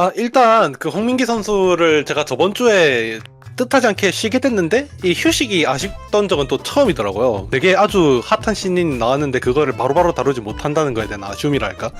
아, 일단 그 홍민기 선수를 제가 저번 주에 뜻하지 않게 쉬게 됐는데 이 휴식이 아쉽던 적은 또 처음이더라고요. 되게 아주 핫한 신인 나왔는데 그거를 바로바로 다루지 못한다는 거에 대한 아쉬움이랄까.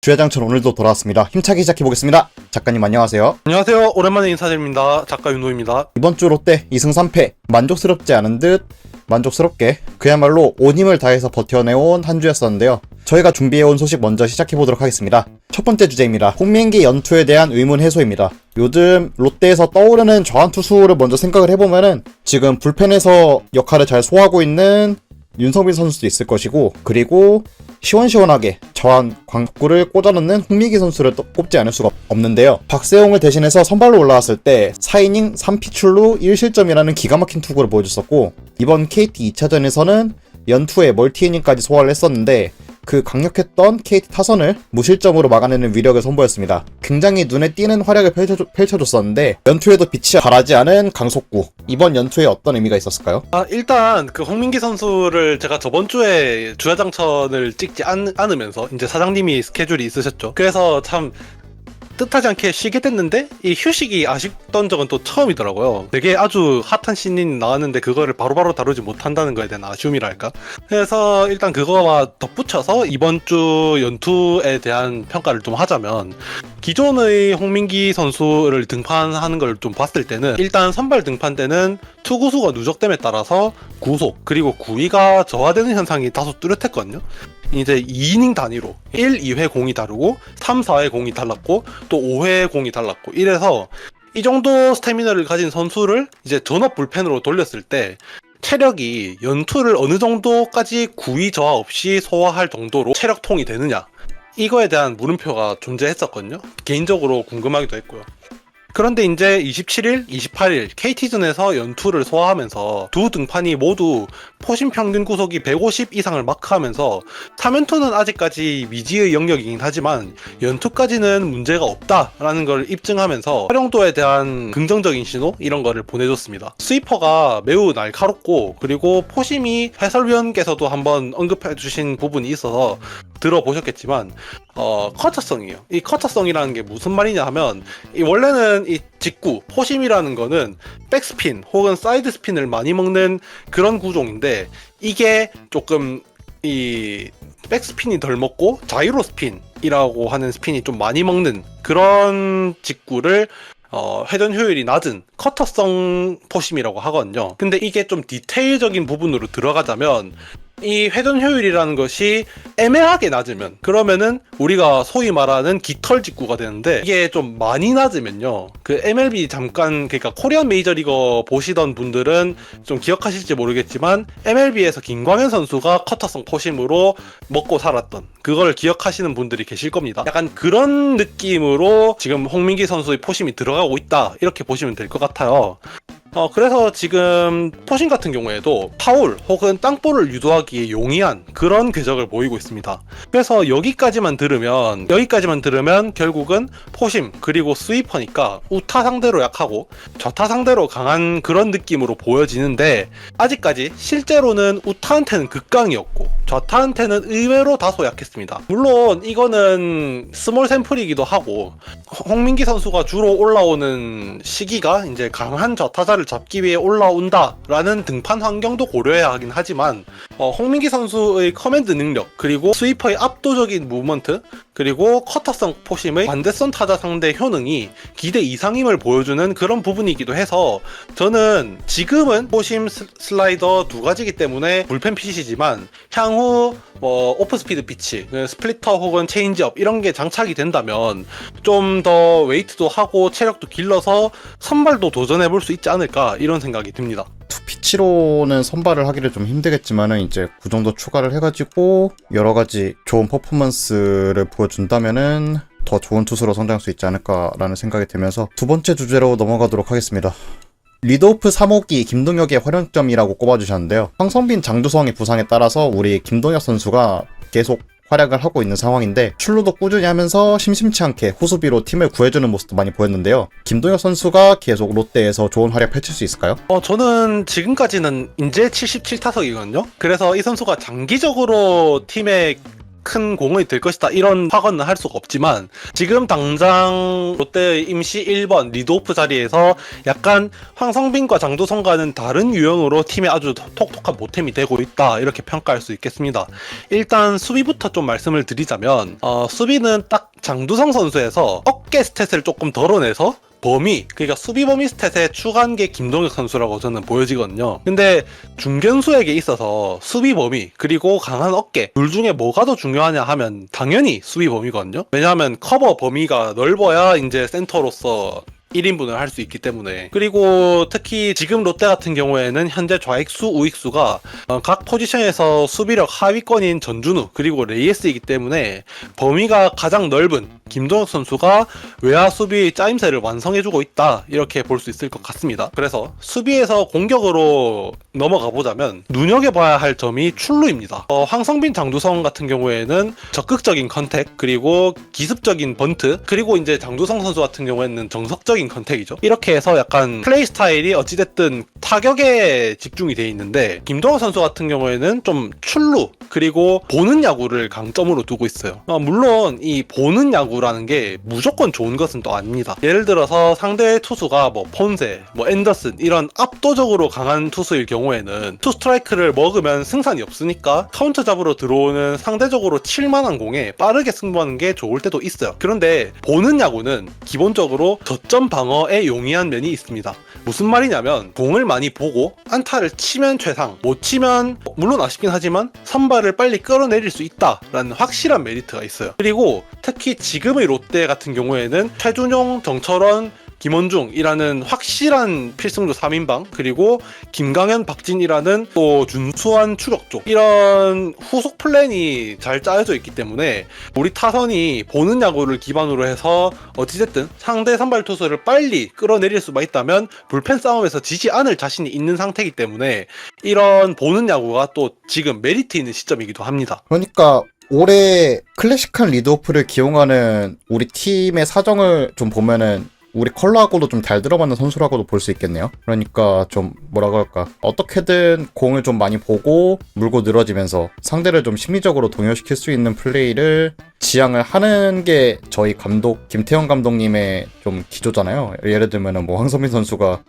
주야장천 오늘도 돌아왔습니다. 힘차게 시작해보겠습니다. 작가님 안녕하세요. 안녕하세요. 오랜만에 인사드립니다. 작가 윤호입니다. 이번 주 롯데 2승 3패 만족스럽지 않은 듯 만족스럽게 그야말로 온 힘을 다해서 버텨내온 한 주였었는데요. 저희가 준비해온 소식 먼저 시작해보도록 하겠습니다. 첫 번째 주제입니다. 홍민기 연투에 대한 의문 해소입니다. 요즘 롯데에서 떠오르는 저한 투수를 먼저 생각을 해보면은 지금 불펜에서 역할을 잘 소화하고 있는 윤성빈 선수도 있을 것이고 그리고 시원시원하게 저한 광구를 꽂아넣는 홍미기 선수를 또 꼽지 않을 수가 없는데요. 박세용을 대신해서 선발로 올라왔을 때 4이닝 3피출루 1실점이라는 기가 막힌 투구를 보여줬었고 이번 KT 2차전에서는 연투에 멀티이닝까지 소화를 했었는데 그 강력했던 KT 타선을 무실점으로 막아내는 위력을 선보였습니다. 굉장히 눈에 띄는 활약을 펼쳐줬, 펼쳐 줬었는데 연투에도 빛이 바라지 않은 강속구 이번 연투에 어떤 의미가 있었을까요? 아, 일단 그 홍민기 선수를 제가 저번 주에 주야장천을 찍지 않, 않으면서 이제 사장님이 스케줄이 있으셨죠. 그래서 참 뜻하지 않게 쉬게 됐는데 이 휴식이 아쉽던 적은 또 처음이더라고요. 되게 아주 핫한 신인 나왔는데 그거를 바로바로 다루지 못한다는 거에 대한 아쉬움이랄까. 그래서 일단 그거와 덧붙여서 이번 주 연투에 대한 평가를 좀 하자면 기존의 홍민기 선수를 등판하는 걸 좀 봤을 때는 일단 선발 등판 때는 투구수가 누적됨에 따라서 구속 그리고 구위가 저하되는 현상이 다소 뚜렷했거든요. 이제 2이닝 단위로 1, 2회 공이 다르고 3, 4회 공이 달랐고 또 5회 공이 달랐고 이래서 이 정도 스태미너를 가진 선수를 이제 전업 불펜으로 돌렸을 때 체력이 연투를 어느 정도까지 구위 저하 없이 소화할 정도로 체력통이 되느냐 이거에 대한 물음표가 존재했었거든요. 개인적으로 궁금하기도 했고요. 그런데 이제 27일, 28일 KT전에서 연투를 소화하면서 두 등판이 모두 포심 평균 구속이 150 이상을 마크하면서 3연투는 아직까지 미지의 영역이긴 하지만 연투까지는 문제가 없다라는 걸 입증하면서 활용도에 대한 긍정적인 신호 이런 거를 보내줬습니다. 스위퍼가 매우 날카롭고 그리고 포심이 해설위원께서도 한번 언급해 주신 부분이 있어서 들어보셨겠지만 어 커터성이에요. 이 커터성이라는 게 무슨 말이냐 하면 이 원래는 이 직구 포심이라는 거는 백스핀 혹은 사이드 스핀을 많이 먹는 그런 구종인데 이게 조금 이 백스핀이 덜 먹고 자이로 스핀이라고 하는 스핀이 좀 많이 먹는 그런 직구를 어, 회전 효율이 낮은 커터성 포심이라고 하거든요. 근데 이게 좀 디테일적인 부분으로 들어가자면 이 회전 효율이라는 것이 애매하게 낮으면 그러면은 우리가 소위 말하는 깃털 직구가 되는데 이게 좀 많이 낮으면요. 그 MLB 잠깐 그러니까 코리안 메이저리거 보시던 분들은 좀 기억하실지 모르겠지만 MLB에서 김광현 선수가 커터성 포심으로 먹고 살았던 그걸 기억하시는 분들이 계실 겁니다. 약간 그런 느낌으로 지금 홍민기 선수의 포심이 들어가고 있다. 이렇게 보시면 될 것 같아요 어, 그래서 지금 포신 같은 경우에도 파울 혹은 땅볼을 유도하기에 용이한 그런 궤적을 보이고 있습니다. 그래서 여기까지만 들으면, 여기까지만 들으면 결국은 포심, 그리고 스위퍼니까 우타 상대로 약하고 저타 상대로 강한 그런 느낌으로 보여지는데, 아직까지 실제로는 우타한테는 극강이었고, 저타한테는 의외로 다소 약했습니다. 물론 이거는 스몰 샘플이기도 하고, 홍민기 선수가 주로 올라오는 시기가 이제 강한 저타자를 잡기 위해 올라온다라는 등판 환경도 고려해야 하긴 하지만 어, 홍민기 선수의 커맨드 능력 그리고 스위퍼의 압도적인 무브먼트 그리고 커터성 포심의 반대선 타자 상대 효능이 기대 이상임을 보여주는 그런 부분이기도 해서 저는 지금은 포심 스- 슬라이더 두 가지기 때문에 불펜 핏이지만 향후 뭐 오프스피드 피치, 그 스플리터 혹은 체인지업 이런 게 장착이 된다면 좀 더 웨이트도 하고 체력도 길러서 선발도 도전해 볼 수 있지 않을까 이런 생각이 듭니다. 피치로는 선발을 하기를 좀 힘들겠지만은 이제 그 정도 추가를 해가지고 여러 가지 좋은 퍼포먼스를 보여준다면은 더 좋은 투수로 성장할 수 있지 않을까라는 생각이 들면서 두 번째 주제로 넘어가도록 하겠습니다. 리드오프 3호기 김동혁의 활용점이라고 꼽아주셨는데요. 황성빈 장두성의 부상에 따라서 우리 김동혁 선수가 계속 활약을 하고 있는 상황인데 출루도 꾸준히 하면서 심심치 않게 호수비로 팀을 구해주는 모습도 많이 보였는데요. 김동혁 선수가 계속 롯데에서 좋은 활약 펼칠 수 있을까요? 어, 저는 지금까지는 인제 77타석이거든요. 그래서 이 선수가 장기적으로 팀에 큰 공헌이 될 것이다 이런 확언은 할 수가 없지만 지금 당장 롯데 임시 1번 리드오프 자리에서 약간 황성빈과 장두성과는 다른 유형으로 팀에 아주 톡톡한 보탬이 되고 있다 이렇게 평가할 수 있겠습니다. 일단 수비부터 좀 말씀을 드리자면 어, 수비는 딱 장두성 선수에서 어깨 스탯을 조금 덜어내서 범위 그러니까 수비 범위 스탯에 추가한 게 김동혁 선수라고 저는 보여지거든요. 근데 중견수에게 있어서 수비 범위 그리고 강한 어깨 둘 중에 뭐가 더 중요하냐 하면 당연히 수비 범위거든요. 왜냐하면 커버 범위가 넓어야 이제 센터로서 1인분을 할 수 있기 때문에 그리고 특히 지금 롯데 같은 경우에는 현재 좌익수 우익수가 어, 각 포지션에서 수비력 하위권인 전준우 그리고 레이에스이기 때문에 범위가 가장 넓은 김동혁 선수가 외야 수비 짜임새를 완성해주고 있다 이렇게 볼 수 있을 것 같습니다. 그래서 수비에서 공격으로 넘어가 보자면 눈여겨봐야 할 점이 출루입니다. 어, 황성빈 장두성 같은 경우에는 적극적인 컨택 그리고 기습적인 번트 그리고 이제 장두성 선수 같은 경우에는 정석적인 컨택이죠. 이렇게 해서 약간 플레이 스타일이 어찌됐든 타격에 집중이 돼 있는데 김동호 선수 같은 경우에는 좀 출루 그리고 보는 야구를 강점으로 두고 있어요. 어, 물론 이 보는 야구라는 게 무조건 좋은 것은 또 아닙니다. 예를 들어서 상대 투수가 뭐 폰세, 뭐 앤더슨 이런 압도적으로 강한 투수일 경우에는 투 스트라이크를 먹으면 승산이 없으니까 카운터 잡으러 들어오는 상대적으로 칠만한 공에 빠르게 승부하는 게 좋을 때도 있어요. 그런데 보는 야구는 기본적으로 저점 방어에 용이한 면이 있습니다. 무슨 말이냐면 공을 많이 보고 안타를 치면 최상, 못 치면 물론 아쉽긴 하지만 선발을 빨리 끌어내릴 수 있다라는 확실한 메리트가 있어요. 그리고 특히 지금의 롯데 같은 경우에는 최준용, 정철원, 김원중이라는 확실한 필승조 3인방 그리고 김강현, 박진이라는 또 준수한 추격 쪽 이런 후속 플랜이 잘 짜여져 있기 때문에 우리 타선이 보는 야구를 기반으로 해서 어찌됐든 상대 선발 투수를 빨리 끌어내릴 수만 있다면 불펜 싸움에서 지지 않을 자신이 있는 상태이기 때문에 이런 보는 야구가 또 지금 메리트 있는 시점이기도 합니다. 그러니까 올해 클래식한 리드오프를 기용하는 우리 팀의 사정을 좀 보면은 우리 컬러하고도 좀 잘 들어맞는 선수라고도 볼 수 있겠네요. 그러니까 좀 뭐라고 할까 어떻게든 공을 좀 많이 보고 물고 늘어지면서 상대를 좀 심리적으로 동요시킬 수 있는 플레이를 지향을 하는 게 저희 감독 김태형 감독님의 좀 기조잖아요. 예를 들면은 뭐 황선민 선수가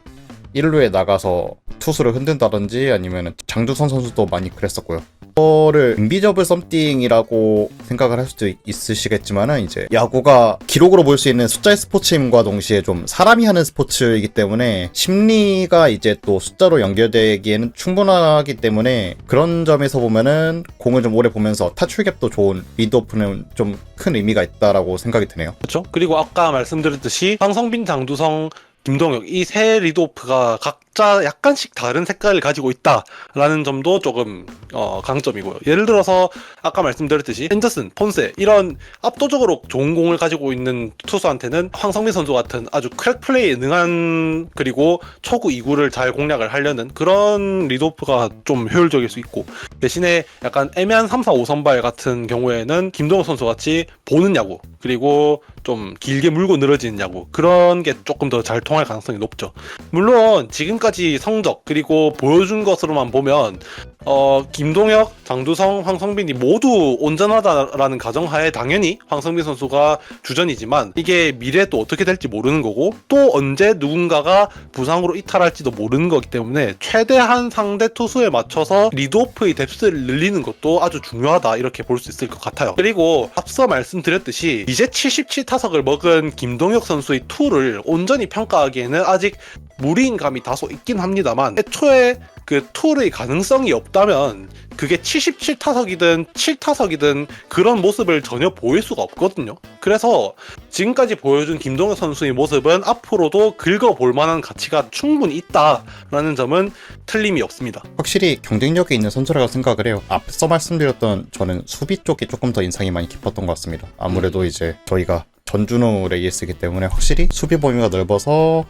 1루에 나가서 투수를 흔든다든지 아니면 장두선 선수도 많이 그랬었고요. 이거를 인비저블 썸띵이라고 생각을 할 수도 있으시겠지만은 이제 야구가 기록으로 볼 수 있는 숫자의 스포츠임과 동시에 좀 사람이 하는 스포츠이기 때문에 심리가 이제 또 숫자로 연결되기에는 충분하기 때문에 그런 점에서 보면은 공을 좀 오래 보면서 타출갭도 좋은 리드오프는 좀 큰 의미가 있다라고 생각이 드네요. 그렇죠. 그리고 아까 말씀드렸듯이 황성빈, 장두성, 김동혁 이 세 리드오프가 각 자 약간씩 다른 색깔을 가지고 있다라는 점도 조금 어, 강점이고요. 예를 들어서 아까 말씀드렸듯이 앤더슨, 폰세 이런 압도적으로 좋은 공을 가지고 있는 투수한테는 황성민 선수 같은 아주 크랙 플레이에 능한 그리고 초구 2구를 잘 공략을 하려는 그런 리드오프가 좀 효율적일 수 있고 대신에 약간 애매한 3, 4, 5선발 같은 경우에는 김동혁 선수 같이 보는 야구 그리고 좀 길게 물고 늘어지는 야구 그런 게 조금 더 잘 통할 가능성이 높죠. 물론 지금까지 성적 그리고 보여준 것으로만 보면 어 김동혁, 장두성, 황성빈이 모두 온전하다라는 가정하에 당연히 황성빈 선수가 주전이지만 이게 미래 또 어떻게 될지 모르는 거고 또 언제 누군가가 부상으로 이탈할지도 모르는 거기 때문에 최대한 상대 투수에 맞춰서 리드오프의 뎁스를 늘리는 것도 아주 중요하다 이렇게 볼 수 있을 것 같아요. 그리고 앞서 말씀드렸듯이 이제 77타석을 먹은 김동혁 선수의 투를 온전히 평가하기에는 아직 무리인 감이 다소 있긴 합니다만 애초에 그 투의 가능성이 없다면 그게 77타석이든 7타석이든 그런 모습을 전혀 보일 수가 없거든요. 그래서 지금까지 보여준 김동혁 선수의 모습은 앞으로도 긁어볼 만한 가치가 충분히 있다라는 점은 틀림이 없습니다. 확실히 경쟁력이 있는 선수라고 생각을 해요. 앞서 말씀드렸던 저는 수비 쪽이 조금 더 인상이 많이 깊었던 것 같습니다. 아무래도 이제 저희가 전준우 레이스이기 때문에 확실히 수비 범위가 넓어서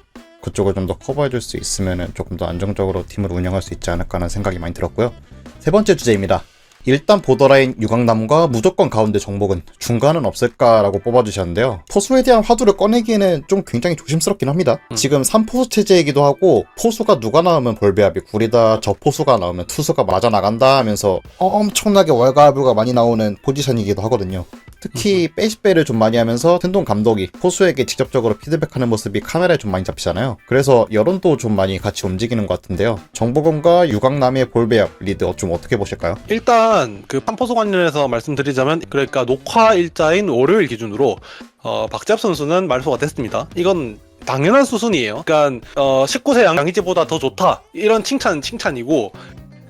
그쪽을 좀 더 커버해 줄 수 있으면 조금 더 안정적으로 팀을 운영할 수 있지 않을까 하는 생각이 많이 들었고요. 세 번째 주제입니다. 일단 보더라인 유강남과 무조건 가운데 정복은 중간은 없을까라고 뽑아주셨는데요. 포수에 대한 화두를 꺼내기에는 좀 굉장히 조심스럽긴 합니다. 음. 지금 3포수 체제이기도 하고 포수가 누가 나오면 볼배합이 구리다 저 포수가 나오면 투수가 맞아 나간다 하면서 엄청나게 월가불가 많이 나오는 포지션이기도 하거든요. 특히 빼시빼를 좀 많이 하면서 텐동 감독이 포수에게 직접적으로 피드백하는 모습이 카메라에 좀 많이 잡히잖아요. 그래서 여론도 좀 많이 같이 움직이는 것 같은데요. 정보건과 유강남의 볼배합 리드 좀 어떻게 보실까요? 일단 그 판포소 관련해서 말씀드리자면 그러니까 녹화 일자인 월요일 기준으로 어, 박재엽 선수는 말소가 됐습니다. 이건 당연한 수순이에요. 그러니까 어, 19세 양의지보다 더 좋다 이런 칭찬은 칭찬이고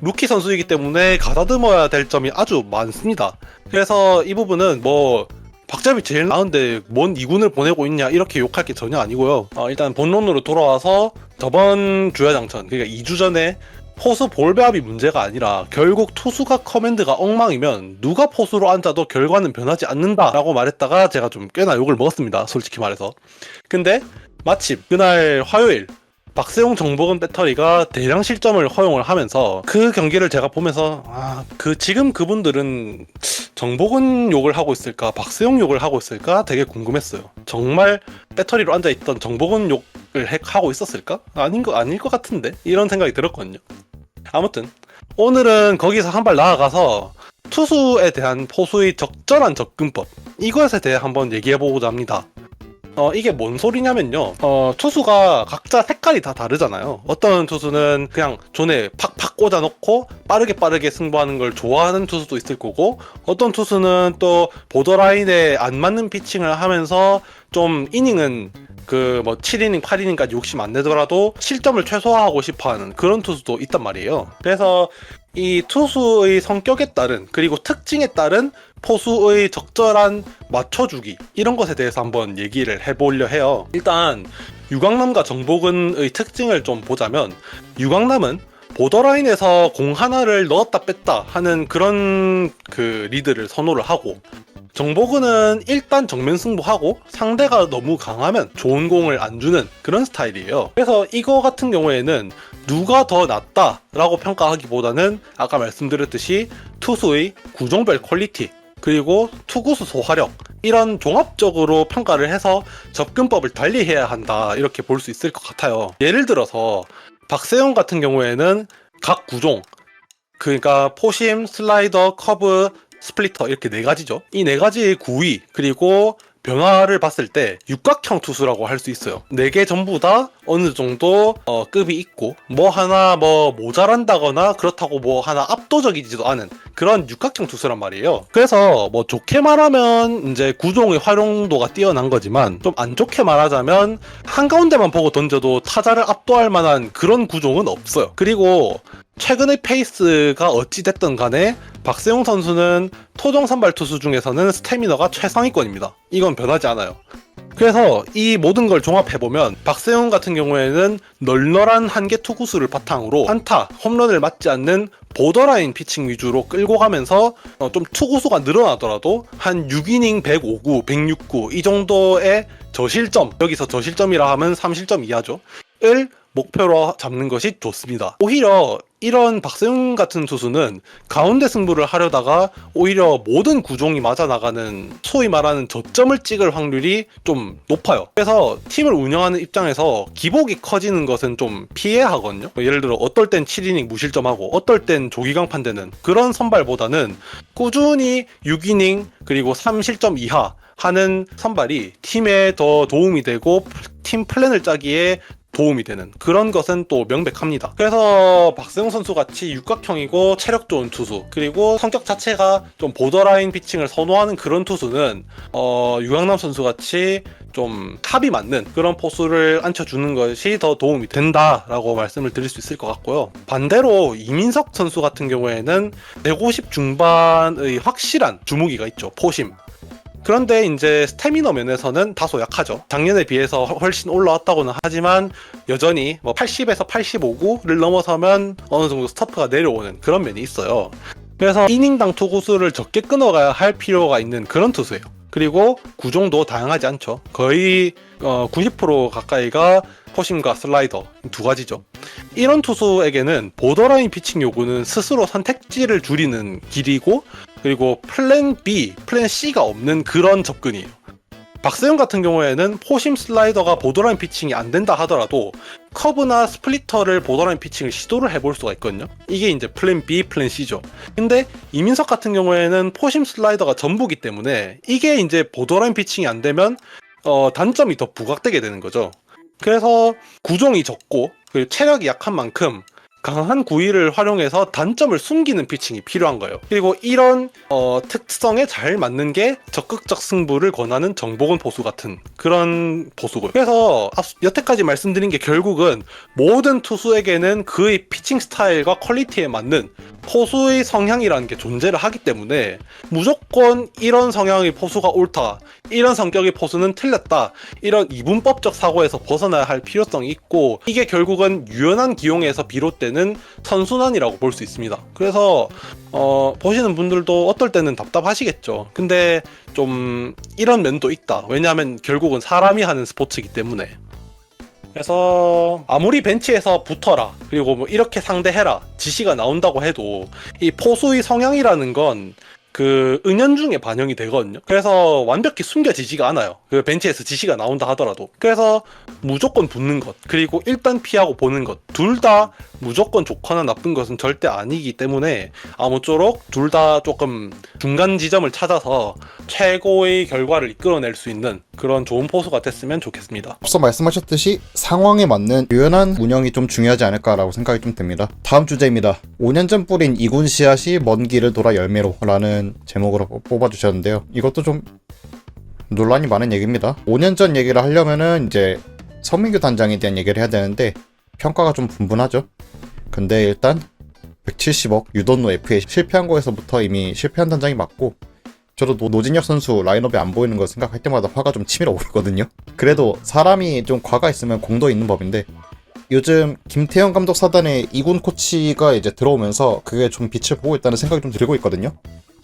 루키 선수이기 때문에 가다듬어야 될 점이 아주 많습니다. 그래서 이 부분은 뭐 박재엽이 제일 나은데 뭔 이군을 보내고 있냐 이렇게 욕할 게 전혀 아니고요. 어, 일단 본론으로 돌아와서 저번 주야장천 그러니까 2주 전에 포수 볼배합이 문제가 아니라 결국 투수가 커맨드가 엉망이면 누가 포수로 앉아도 결과는 변하지 않는다라고 말했다가 제가 좀 꽤나 욕을 먹었습니다. 솔직히 말해서. 근데 마침 그날 화요일 박세용 정보근 배터리가 대량 실점을 허용을 하면서 그 경기를 제가 보면서 아 그 지금 그분들은 정보근 욕을 하고 있을까 박세용 욕을 하고 있을까 되게 궁금했어요. 정말 배터리로 앉아 있던 정보근 욕을 해- 하고 있었을까? 아닌 거 아닐 것 같은데 이런 생각이 들었거든요. 아무튼 오늘은 거기서 한 발 나아가서 투수에 대한 포수의 적절한 접근법 이것에 대해 한번 얘기해 보고자 합니다. 어 이게 뭔 소리냐면요. 어 투수가 각자 색깔이 다 다르잖아요. 어떤 투수는 그냥 존에 팍팍 꽂아 놓고 빠르게 빠르게 승부하는 걸 좋아하는 투수도 있을 거고 어떤 투수는 또 보더라인에 안 맞는 피칭을 하면서 좀 이닝은 그 뭐 7이닝, 8이닝까지 욕심 안 내더라도 실점을 최소화하고 싶어 하는 그런 투수도 있단 말이에요. 그래서 이 투수의 성격에 따른 그리고 특징에 따른 포수의 적절한 맞춰주기 이런 것에 대해서 한번 얘기를 해보려 해요. 일단 유광남과 정복은의 특징을 좀 보자면 유광남은 보더라인에서 공 하나를 넣었다 뺐다 하는 그런 그 리드를 선호를 하고 정보근은 일단 정면 승부하고 상대가 너무 강하면 좋은 공을 안 주는 그런 스타일이에요. 그래서 이거 같은 경우에는 누가 더 낫다라고 평가하기보다는 아까 말씀드렸듯이 투수의 구종별 퀄리티 그리고 투구수 소화력 이런 종합적으로 평가를 해서 접근법을 달리해야 한다 이렇게 볼 수 있을 것 같아요. 예를 들어서 박세용 같은 경우에는 각 구종 그러니까 포심, 슬라이더, 커브, 스플리터 이렇게 네 가지죠. 이 네 가지의 구위 그리고 변화를 봤을 때 육각형 투수라고 할 수 있어요. 네 개 전부 다 어느 정도 어, 급이 있고 뭐 하나 뭐 모자란다거나 그렇다고 뭐 하나 압도적이지도 않은 그런 육각형 투수란 말이에요. 그래서 뭐 좋게 말하면 이제 구종의 활용도가 뛰어난 거지만 좀 안 좋게 말하자면 한 가운데만 보고 던져도 타자를 압도할 만한 그런 구종은 없어요. 그리고 최근의 페이스가 어찌 됐든 간에 박세용 선수는 토종 선발 투수 중에서는 스태미너가 최상위권입니다. 이건 변하지 않아요. 그래서 이 모든 걸 종합해보면 박세용 같은 경우에는 널널한 한계 투구수를 바탕으로 안타, 홈런을 맞지 않는 보더라인 피칭 위주로 끌고 가면서 어, 좀 투구수가 늘어나더라도 한 6이닝 105구, 106구 이 정도의 저실점 여기서 저실점이라 하면 3실점 이하죠. 을 목표로 잡는 것이 좋습니다. 오히려 이런 박세웅 같은 투수는 가운데 승부를 하려다가 오히려 모든 구종이 맞아 나가는 소위 말하는 저점을 찍을 확률이 좀 높아요. 그래서 팀을 운영하는 입장에서 기복이 커지는 것은 좀 피해야 하거든요. 예를 들어 어떨 땐 7이닝 무실점하고 어떨 땐 조기강판 되는 그런 선발보다는 꾸준히 6이닝 그리고 3실점 이하 하는 선발이 팀에 더 도움이 되고 팀 플랜을 짜기에 도움이 되는 그런 것은 또 명백합니다. 그래서 박세웅 선수 같이 육각형이고 체력 좋은 투수 그리고 성격 자체가 좀 보더라인 피칭을 선호하는 그런 투수는 어, 유강남 선수 같이 좀 탑이 맞는 그런 포수를 앉혀주는 것이 더 도움이 된다라고 말씀을 드릴 수 있을 것 같고요. 반대로 이민석 선수 같은 경우에는 150 중반의 확실한 주무기가 있죠. 포심. 그런데 이제 스태미너 면에서는 다소 약하죠. 작년에 비해서 훨씬 올라왔다고는 하지만 여전히 뭐 80에서 85구를 넘어서면 어느 정도 스타프가 내려오는 그런 면이 있어요. 그래서 이닝당 투구수를 적게 끊어가야 할 필요가 있는 그런 투수예요. 그리고 구종도 다양하지 않죠. 거의 어, 90% 가까이가 포심과 슬라이더 두 가지죠. 이런 투수에게는 보더라인 피칭 요구는 스스로 선택지를 줄이는 길이고 그리고 플랜 B, 플랜 C가 없는 그런 접근이에요. 박세영 같은 경우에는 포심 슬라이더가 보더라인 피칭이 안 된다 하더라도 커브나 스플리터를 보더라인 피칭을 시도를 해볼 수가 있거든요. 이게 이제 플랜 B, 플랜 C죠. 근데 이민석 같은 경우에는 포심 슬라이더가 전부기 때문에 이게 이제 보더라인 피칭이 안 되면 어, 단점이 더 부각되게 되는 거죠. 그래서 구종이 적고 그리고 체력이 약한 만큼 강한 구위를 활용해서 단점을 숨기는 피칭이 필요한 거예요. 그리고 이런 어, 특성에 잘 맞는 게 적극적 승부를 권하는 정복원 포수 같은 그런 포수고요. 그래서 앞- 여태까지 말씀드린 게 결국은 모든 투수에게는 그의 피칭 스타일과 퀄리티에 맞는 포수의 성향이라는 게 존재를 하기 때문에 무조건 이런 성향의 포수가 옳다, 이런 성격의 포수는 틀렸다, 이런 이분법적 사고에서 벗어나야 할 필요성이 있고 이게 결국은 유연한 기용에서 비롯되는 선순환이라고 볼 수 있습니다. 그래서 어, 보시는 분들도 어떨 때는 답답하시겠죠. 근데 좀 이런 면도 있다. 왜냐하면 결국은 사람이 하는 스포츠이기 때문에. 그래서 아무리 벤치에서 붙어라 그리고 뭐 이렇게 상대해라 지시가 나온다고 해도 이 포수의 성향이라는 건 그 은연중에 반영이 되거든요. 그래서 완벽히 숨겨지지가 않아요. 그 벤치에서 지시가 나온다 하더라도. 그래서 무조건 붙는 것 그리고 일단 피하고 보는 것 둘 다 무조건 좋거나 나쁜 것은 절대 아니기 때문에 아무쪼록 둘 다 조금 중간 지점을 찾아서 최고의 결과를 이끌어낼 수 있는 그런 좋은 포수가 됐으면 좋겠습니다. 앞서 말씀하셨듯이 상황에 맞는 유연한 운영이 좀 중요하지 않을까라고 생각이 좀 듭니다. 다음 주제입니다. 5년 전 뿌린 이군 씨앗이 먼 길을 돌아 열매로라는 제목으로 뽑아주셨는데요. 이것도 좀 논란이 많은 얘기입니다. 5년 전 얘기를 하려면은 이제 서민규 단장에 대한 얘기를 해야 되는데 평가가 좀 분분하죠. 근데 일단 170억 유돈노 FA 실패한 거에서부터 이미 실패한 단장이 맞고 저도 노, 노진혁 선수 라인업에 안 보이는 거 생각할 때마다 화가 좀 치밀어 오르거든요. 그래도 사람이 좀 과가 있으면 공도 있는 법인데 요즘 김태형 감독 사단에 이군 코치가 이제 들어오면서 그게 좀 빛을 보고 있다는 생각이 좀 들고 있거든요.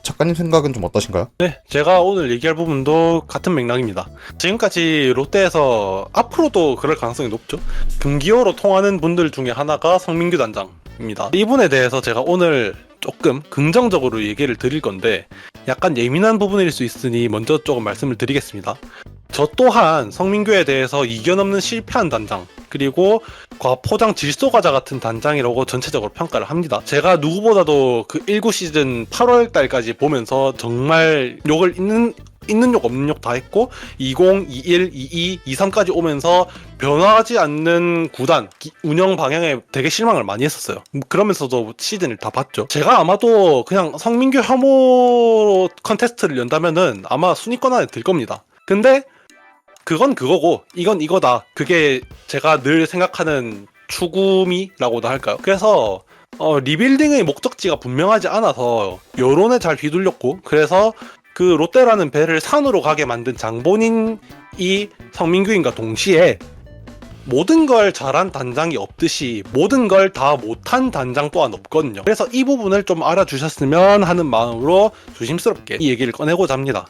작가님 생각은 좀 어떠신가요? 네, 제가 오늘 얘기할 부분도 같은 맥락입니다. 지금까지 롯데에서 앞으로도 그럴 가능성이 높죠. 금기어로 통하는 분들 중에 하나가 성민규 단장입니다. 이분에 대해서 제가 오늘 조금 긍정적으로 얘기를 드릴 건데 약간 예민한 부분일 수 있으니 먼저 조금 말씀을 드리겠습니다. 저 또한 성민규에 대해서 이견 없는 실패한 단장 그리고 과포장 질소과자 같은 단장이라고 전체적으로 평가를 합니다. 제가 누구보다도 그 19 시즌 8월 달까지 보면서 정말 욕을 있는 있는 욕 없는 욕 다 했고 20, 21, 22, 23까지 오면서 변화하지 않는 구단 기- 운영 방향에 되게 실망을 많이 했었어요. 그러면서도 시즌을 다 봤죠. 제가 아마도 그냥 성민규 혐오 컨테스트를 연다면은 아마 순위권 안에 들 겁니다. 근데 그건 그거고 이건 이거다. 그게 제가 늘 생각하는 추구미라고도 할까요? 그래서 어, 리빌딩의 목적지가 분명하지 않아서 여론에 잘 휘둘렸고 그래서 그 롯데라는 배를 산으로 가게 만든 장본인이 성민규인과 동시에 모든 걸 잘한 단장이 없듯이 모든 걸 다 못한 단장 또한 없거든요. 그래서 이 부분을 좀 알아주셨으면 하는 마음으로 조심스럽게 이 얘기를 꺼내고자 합니다.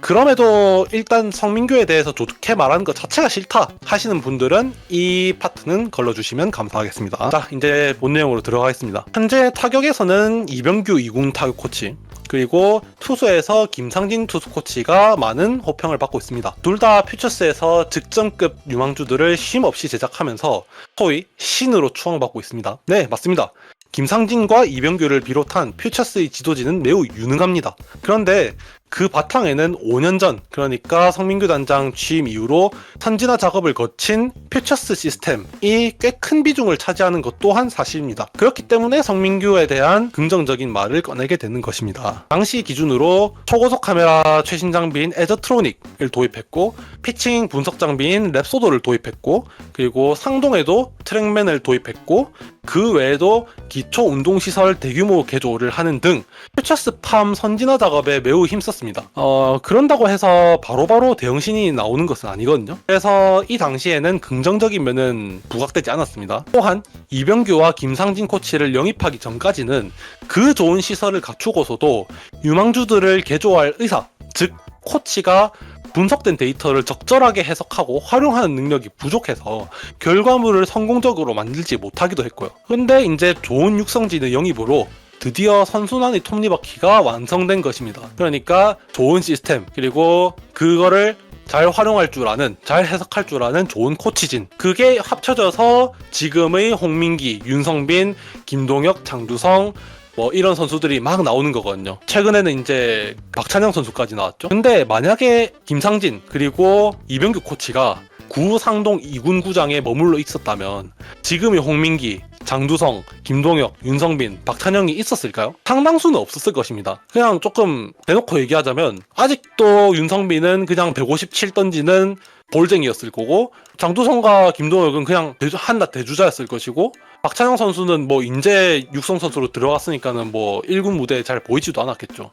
그럼에도 일단 성민규에 대해서 좋게 말하는 것 자체가 싫다 하시는 분들은 이 파트는 걸러주시면 감사하겠습니다. 자, 이제 본 내용으로 들어가겠습니다. 현재 타격에서는 이병규 이군 타격 코치, 그리고 투수에서 김상진 투수 코치가 많은 호평을 받고 있습니다. 둘 다 퓨처스에서 득점급 유망주들을 쉼 없이 제작하면서 소위 신으로 추앙받고 있습니다. 네, 맞습니다. 김상진과 이병규를 비롯한 퓨처스의 지도진은 매우 유능합니다. 그런데 그 바탕에는 5년 전, 그러니까 성민규 단장 취임 이후로 선진화 작업을 거친 퓨처스 시스템이 꽤 큰 비중을 차지하는 것 또한 사실입니다. 그렇기 때문에 성민규에 대한 긍정적인 말을 꺼내게 되는 것입니다. 당시 기준으로 초고속 카메라 최신 장비인 에저트로닉을 도입했고, 피칭 분석 장비인 랩소도를 도입했고, 그리고 상동에도 트랙맨을 도입했고, 그 외에도 기초 운동시설 대규모 개조를 하는 등 퓨처스 팜 선진화 작업에 매우 힘썼습니다. 어, 그런다고 해서 바로바로 대형신이 나오는 것은 아니거든요. 그래서 이 당시에는 긍정적인 면은 부각되지 않았습니다. 또한 이병규와 김상진 코치를 영입하기 전까지는 그 좋은 시설을 갖추고서도 유망주들을 개조할 의사, 즉 코치가 분석된 데이터를 적절하게 해석하고 활용하는 능력이 부족해서 결과물을 성공적으로 만들지 못하기도 했고요. 근데 이제 좋은 육성진의 영입으로 드디어 선순환의 톱니바퀴가 완성된 것입니다. 그러니까 좋은 시스템 그리고 그거를 잘 활용할 줄 아는, 잘 해석할 줄 아는 좋은 코치진. 그게 합쳐져서 지금의 홍민기, 윤성빈, 김동혁, 장두성, 뭐 이런 선수들이 막 나오는 거거든요. 최근에는 이제 박찬영 선수까지 나왔죠. 근데 만약에 김상진 그리고 이병규 코치가 구상동 2군 구장에 머물러 있었다면 지금의 홍민기, 장두성, 김동혁, 윤성빈, 박찬영이 있었을까요? 상당수는 없었을 것입니다. 그냥 조금 대놓고 얘기하자면 아직도 윤성빈은 그냥 157 던지는 볼쟁이였을 거고 장두성과 김동혁은 그냥 대주, 한낱 대주자였을 것이고 박찬영 선수는 뭐 인제 육성 선수로 들어갔으니까는 뭐 1군 무대에 잘 보이지도 않았겠죠.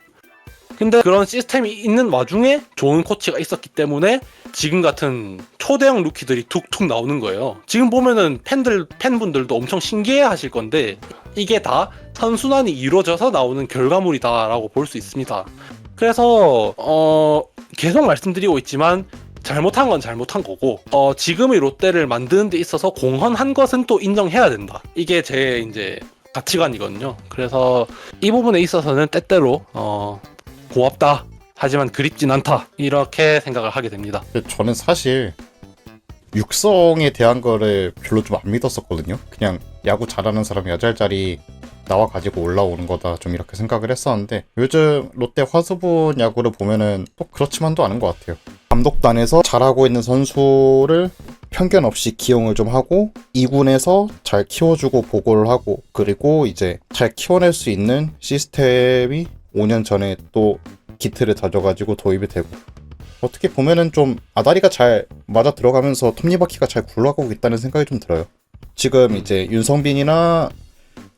근데 그런 시스템이 있는 와중에 좋은 코치가 있었기 때문에 지금 같은 초대형 루키들이 툭툭 나오는 거예요. 지금 보면은 팬들 팬분들도 엄청 신기해 하실 건데 이게 다 선순환이 이루어져서 나오는 결과물이다라고 볼 수 있습니다. 그래서 어 계속 말씀드리고 있지만 잘못한 건 잘못한 거고 어 지금의 롯데를 만드는 데 있어서 공헌한 것은 또 인정해야 된다. 이게 제 이제 가치관이거든요. 그래서 이 부분에 있어서는 때때로 어 고맙다. 하지만 그립진 않다. 이렇게 생각을 하게 됩니다. 저는 사실 육성에 대한 거를 별로 좀 안 믿었었거든요. 그냥 야구 잘하는 사람이 여잘자리 나와 가지고 올라오는 거다 좀 이렇게 생각을 했었는데 요즘 롯데 화수분 야구를 보면은 또 그렇지만도 않은 것 같아요. 감독단에서 잘하고 있는 선수를 편견 없이 기용을 좀 하고 2군에서 잘 키워주고 보고를 하고 그리고 이제 잘 키워낼 수 있는 시스템이 5년 전에 또 기틀을 다져가지고 도입이 되고 어떻게 보면은 좀 아다리가 잘 맞아 들어가면서 톱니바퀴가 잘 굴러가고 있다는 생각이 좀 들어요. 지금 이제 윤성빈이나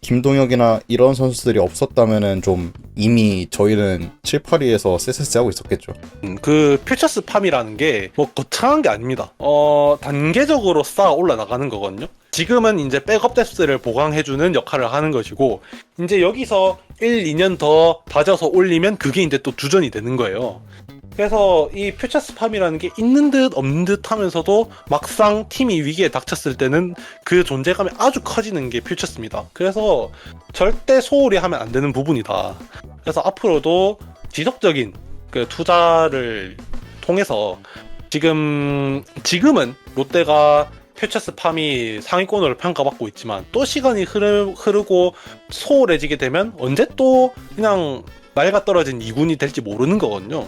김동혁이나 이런 선수들이 없었다면은 좀 이미 저희는 7, 8위에서 쎄쎄쎄 하고 있었겠죠. 음, 그 퓨처스 팜이라는 게 뭐 거창한 게 아닙니다. 어 단계적으로 쌓아 올라나가는 거거든요. 지금은 이제 백업 뎁스를 보강해주는 역할을 하는 것이고 이제 여기서 1, 2년 더 다져서 올리면 그게 이제 또 주전이 되는 거예요. 그래서 이 퓨처 스 팜이라는 게 있는 듯 없는 듯 하면서도 막상 팀이 위기에 닥쳤을 때는 그 존재감이 아주 커지는 게 퓨처스입니다. 그래서 절대 소홀히 하면 안 되는 부분이다. 그래서 앞으로도 지속적인 그 투자를 통해서 지금 지금은 롯데가 퓨처스 팜이 상위권으로 평가받고 있지만 또 시간이 흐르, 흐르고 소홀해지게 되면 언제 또 그냥 낡아 떨어진 2군이 될지 모르는 거거든요.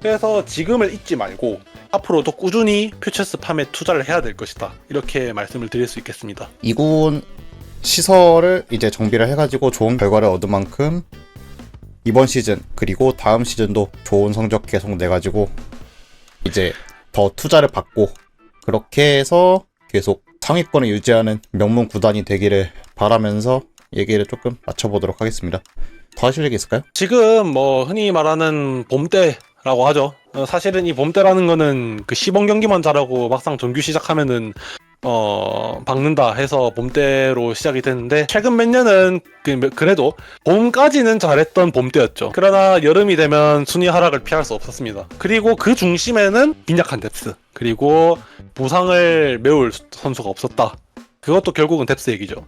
그래서 지금을 잊지 말고 앞으로도 꾸준히 퓨처스 팜에 투자를 해야 될 것이다. 이렇게 말씀을 드릴 수 있겠습니다. 2군 시설을 이제 정비를 해가지고 좋은 결과를 얻은 만큼 이번 시즌 그리고 다음 시즌도 좋은 성적 계속 내가지고 이제 더 투자를 받고 그렇게 해서 계속 상위권을 유지하는 명문 구단이 되기를 바라면서 얘기를 조금 맞춰보도록 하겠습니다. 더 하실 얘기 있을까요? 지금 뭐 흔히 말하는 봄때라고 하죠. 어, 사실은 이 봄때라는 거는 그 시범 경기만 잘하고 막상 정규 시작하면은 어 박는다 해서 봄때로 시작이 됐는데 최근 몇 년은 그, 그래도 봄까지는 잘했던 봄때였죠. 그러나 여름이 되면 순위 하락을 피할 수 없었습니다. 그리고 그 중심에는 빈약한 뎁스 그리고 부상을 메울 선수가 없었다. 그것도 결국은 뎁스 얘기죠.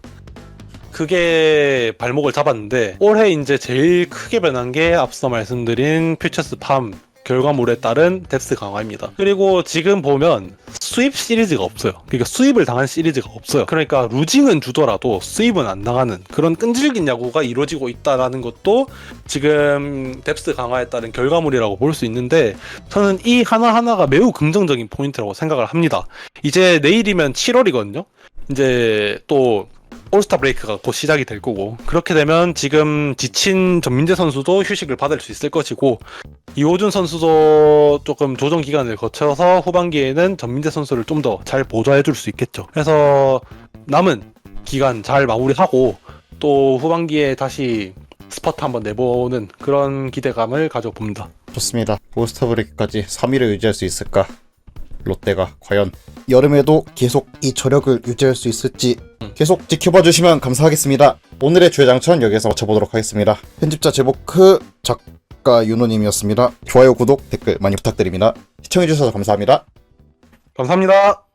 크게 발목을 잡았는데 올해 이제 제일 크게 변한 게 앞서 말씀드린 퓨처스 팜 결과물에 따른 뎁스 강화입니다. 그리고 지금 보면 수입 시리즈가 없어요. 그러니까 수입을 당한 시리즈가 없어요. 그러니까 루징은 주더라도 수입은 안 당하는 그런 끈질긴 야구가 이루어지고 있다라는 것도 지금 뎁스 강화에 따른 결과물이라고 볼 수 있는데 저는 이 하나하나가 매우 긍정적인 포인트라고 생각을 합니다. 이제 내일이면 7월이거든요. 이제 또 올스타 브레이크가 곧 시작이 될 거고 그렇게 되면 지금 지친 전민재 선수도 휴식을 받을 수 있을 것이고 이호준 선수도 조금 조정 기간을 거쳐서 후반기에는 전민재 선수를 좀 더 잘 보좌해 줄 수 있겠죠. 그래서 남은 기간 잘 마무리하고 또 후반기에 다시 스퍼트 한번 내보는 그런 기대감을 가져봅니다. 좋습니다. 보스터 브레이크까지 3위를 유지할 수 있을까? 롯데가 과연 여름에도 계속 이 저력을 유지할 수 있을지 계속 지켜봐 주시면 감사하겠습니다. 오늘의 주회장천 여기서 마쳐보도록 하겠습니다. 편집자 제보크 작가 윤호님이었습니다. 좋아요, 구독, 댓글 많이 부탁드립니다. 시청해주셔서 감사합니다. 감사합니다.